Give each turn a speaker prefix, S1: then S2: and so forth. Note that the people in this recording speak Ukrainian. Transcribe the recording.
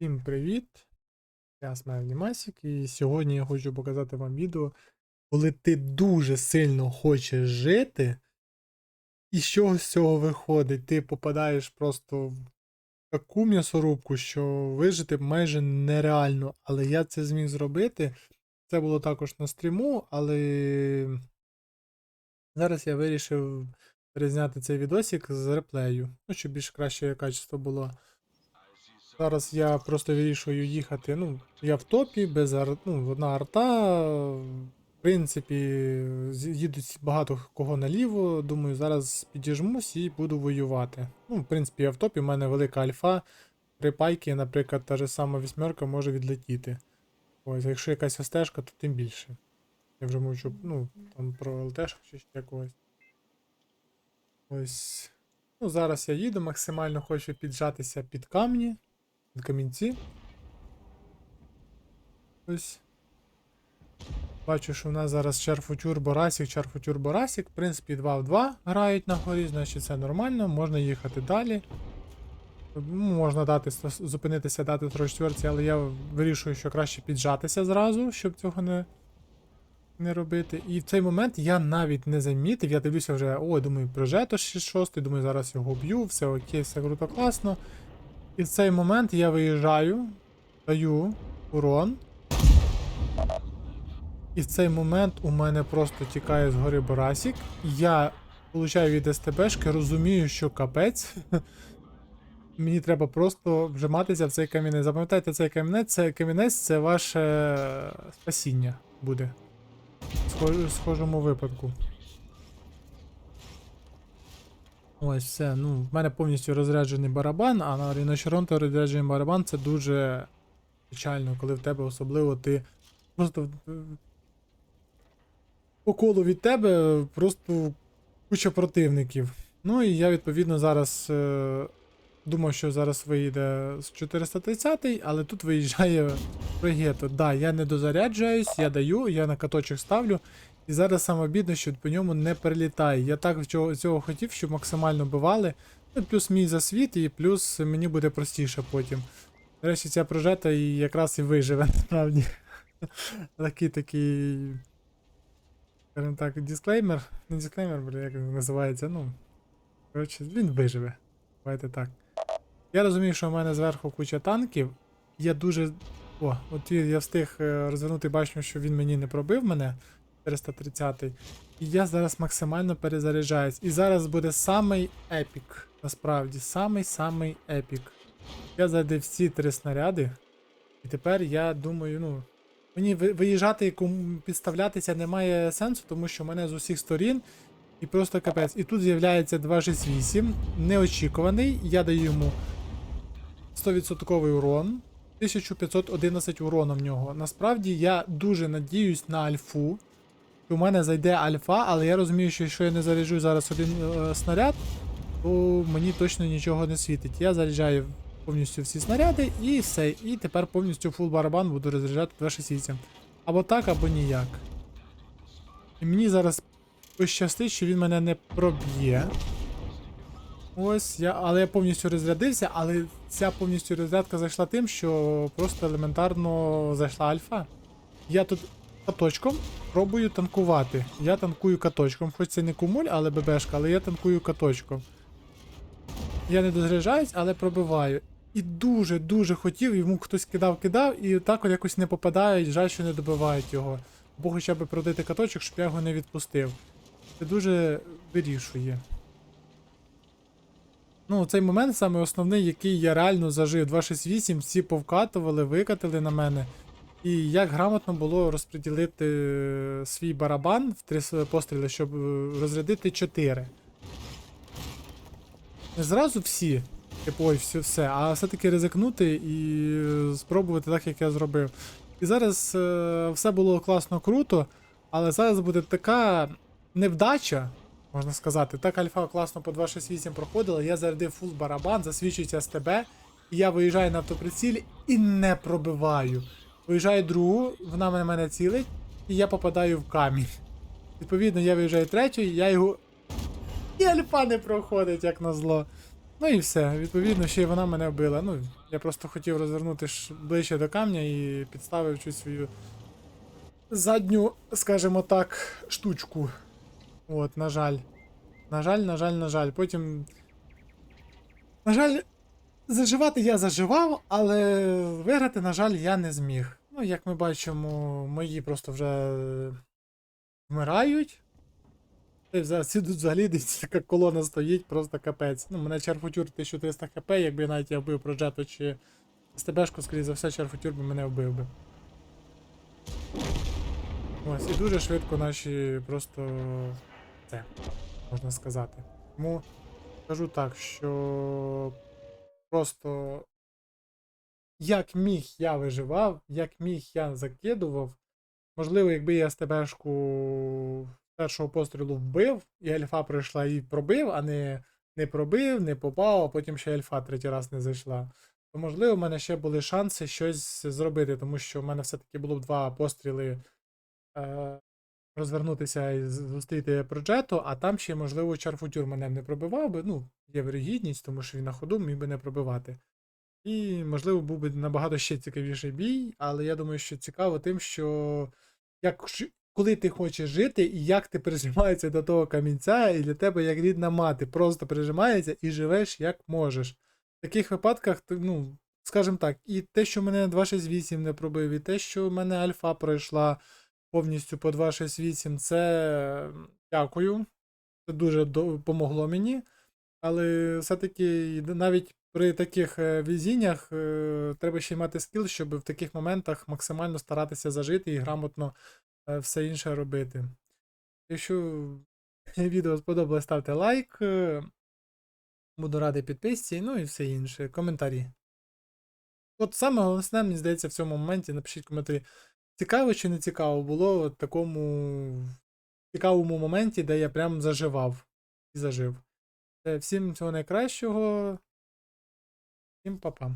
S1: Всім привіт! Я Смайлі Масік, і сьогодні я хочу показати вам відео, коли ти дуже сильно хочеш жити, і що з цього виходить? Ти попадаєш просто в таку м'ясорубку, що вижити майже нереально. Але я це зміг зробити. Це було також на стріму, але зараз я вирішив перезняти цей відосик з реплею, ну, щоб більш краще качество було. Зараз я просто вирішую їхати. Ну, я в топі, без ар... ну, одна арта. В принципі, їдуть багато кого наліво. Думаю, зараз підіжмусь і буду воювати. Ну, в принципі, я в топі, в мене велика альфа. При пайки, наприклад, та ж сама вісьмерка може відлетіти. Ось, якщо якась стежка, то тим більше. Я вже мовчу, ну, там про ЛТшок чи ще когось. Ось. Ну, зараз я їду, максимально хочу піджатися під камні камінці. Ось. Бачу, що в нас зараз Чарфутюр Борасік, Чарфутюр Борасік. В принципі, 2 в 2 грають на горі, значить це нормально, можна їхати далі. Можна дати, зупинитися, дати трошчверці, але я вирішую, що краще піджатися зразу, щоб цього не, не робити. І в цей момент я навіть не замітив, я дивлюся вже, ой, думаю, прожето 6-6, думаю, зараз його б'ю, все окей, все круто, класно. І в цей момент я виїжджаю, даю урон. І в цей момент у мене просто тікає з гори Борасік. Я получаю від СТБшки, розумію, що капець. Мені треба просто вжиматися в цей камінець. Запам'ятайте, цей камінець, це камінець це ваше спасіння буде. В схожому випадку. Ось все. Ну, в мене повністю розряджений барабан, а на ріночеронто розряджений барабан це дуже печально, коли в тебе особливо ти просто по колу від тебе просто куча противників. Ну і я відповідно зараз е, думав, що зараз виїде з 430, але тут виїжджає Прогето. Да, я не дозаряджаюсь, я даю, я на каточок ставлю. І зараз саме обідно, що по ньому не перелітає. Я так цього, хотів, щоб максимально бивали. Ну, плюс мій засвіт, і плюс мені буде простіше потім. До ця прожета і якраз і виживе, насправді. Такий такий. Скажімо так, дисклеймер. Не дисклеймер, бля, як він називається. Ну. Коротше, він виживе. Давайте так. Я розумію, що в мене зверху куча танків. Я дуже. О, от я я встиг е, розвернути бачу, що він мені не пробив мене. 430. І я зараз максимально перезаряджаюсь. І зараз буде самий епік. Насправді, самий-самий епік. Я зарядив всі три снаряди. І тепер я думаю, ну. Мені виїжджати і підставлятися немає сенсу, тому що мене з усіх сторін. І просто капець. І тут з'являється 268, неочікуваний. Я даю йому 100% урон. 1511 урону в нього. Насправді я дуже надіюсь на альфу. У мене зайде альфа, але я розумію, що якщо я не заряджу зараз один е, снаряд, то мені точно нічого не світить. Я заряджаю повністю всі снаряди і все. І тепер повністю фул барабан буду розряджати 268. Або так, або ніяк. І мені зараз пощастить, що він мене не проб'є. Ось, я, але я повністю розрядився, але ця повністю розрядка зайшла тим, що просто елементарно зайшла альфа. Я тут каточком пробую танкувати. Я танкую каточком, хоч це не кумуль, але ББшка, але я танкую каточком. Я не дозаряджаюсь, але пробиваю. І дуже-дуже хотів, йому хтось кидав-кидав, і так от якось не попадають, жаль, що не добивають його. Або хоча б продати каточок, щоб я його не відпустив. Це дуже вирішує. Ну, цей момент саме основний, який я реально зажив. 268, всі повкатували, викатили на мене. І як грамотно було розподілити е, свій барабан в три постріли, щоб е, розрядити 4. Не зразу всі, типу, ой, все, все, а все-таки ризикнути і е, спробувати так, як я зробив. І зараз е, все було класно круто, але зараз буде така невдача, можна сказати. Так альфа класно по 268 проходила, я зарядив фул барабан, засвідчується з тебе, і я виїжджаю на автоприцілі і не пробиваю. Виїжджаю другу, вона на мене цілить, і я попадаю в камінь. Відповідно, я виїжджаю третю, я його. І альфа не проходить, як назло. Ну і все. Відповідно, ще й вона мене вбила. Ну, я просто хотів розвернути ближче до камня і підставив цю свою задню, скажімо так, штучку. От, на жаль. На жаль, на жаль, на жаль. Потім. На жаль, заживати я заживав, але виграти, на жаль, я не зміг. Ну, як ми бачимо, мої просто вже е, вмирають. Й взагалі, десь така колона стоїть, просто капець. Ну, мене Чарфутюр 1300 хп, якби навіть я вбив Проджету чи СТБшку, скоріше за все, Чарфутюр би мене вбив би. Ось, і дуже швидко наші просто це, можна сказати. Тому скажу так, що просто як міг я виживав, як міг я закидував. Можливо, якби я СТБшку першого пострілу вбив, і альфа прийшла і пробив, а не, не пробив, не попав, а потім ще альфа третій раз не зайшла. То можливо, в мене ще були шанси щось зробити, тому що в мене все-таки було б два постріли е, розвернутися і зустріти проджету, а там ще, можливо, Чарфутюр мене не пробивав би. Ну, є вирогідність, тому що він на ходу міг би не пробивати. І, можливо, був би набагато ще цікавіший бій, але я думаю, що цікаво тим, що як, коли ти хочеш жити, і як ти прижимаєшся до того камінця, і для тебе як рідна мати, просто прижимається і живеш як можеш. В таких випадках, ну, скажімо так, і те, що мене 268 не пробив, і те, що в мене альфа пройшла повністю по 268, це дякую. Це дуже допомогло мені. Але все-таки навіть при таких е, везіннях е, треба ще й мати скіл, щоб в таких моментах максимально старатися зажити і грамотно е, все інше робити. Якщо відео сподобалось, ставте лайк. Буду радий підписці, ну і все інше. Коментарі. От саме головне, мені здається, в цьому моменті напишіть коментарі. Цікаво чи не цікаво було в такому цікавому моменті, де я прям заживав і зажив. Всім всього найкращого. Всім па-па.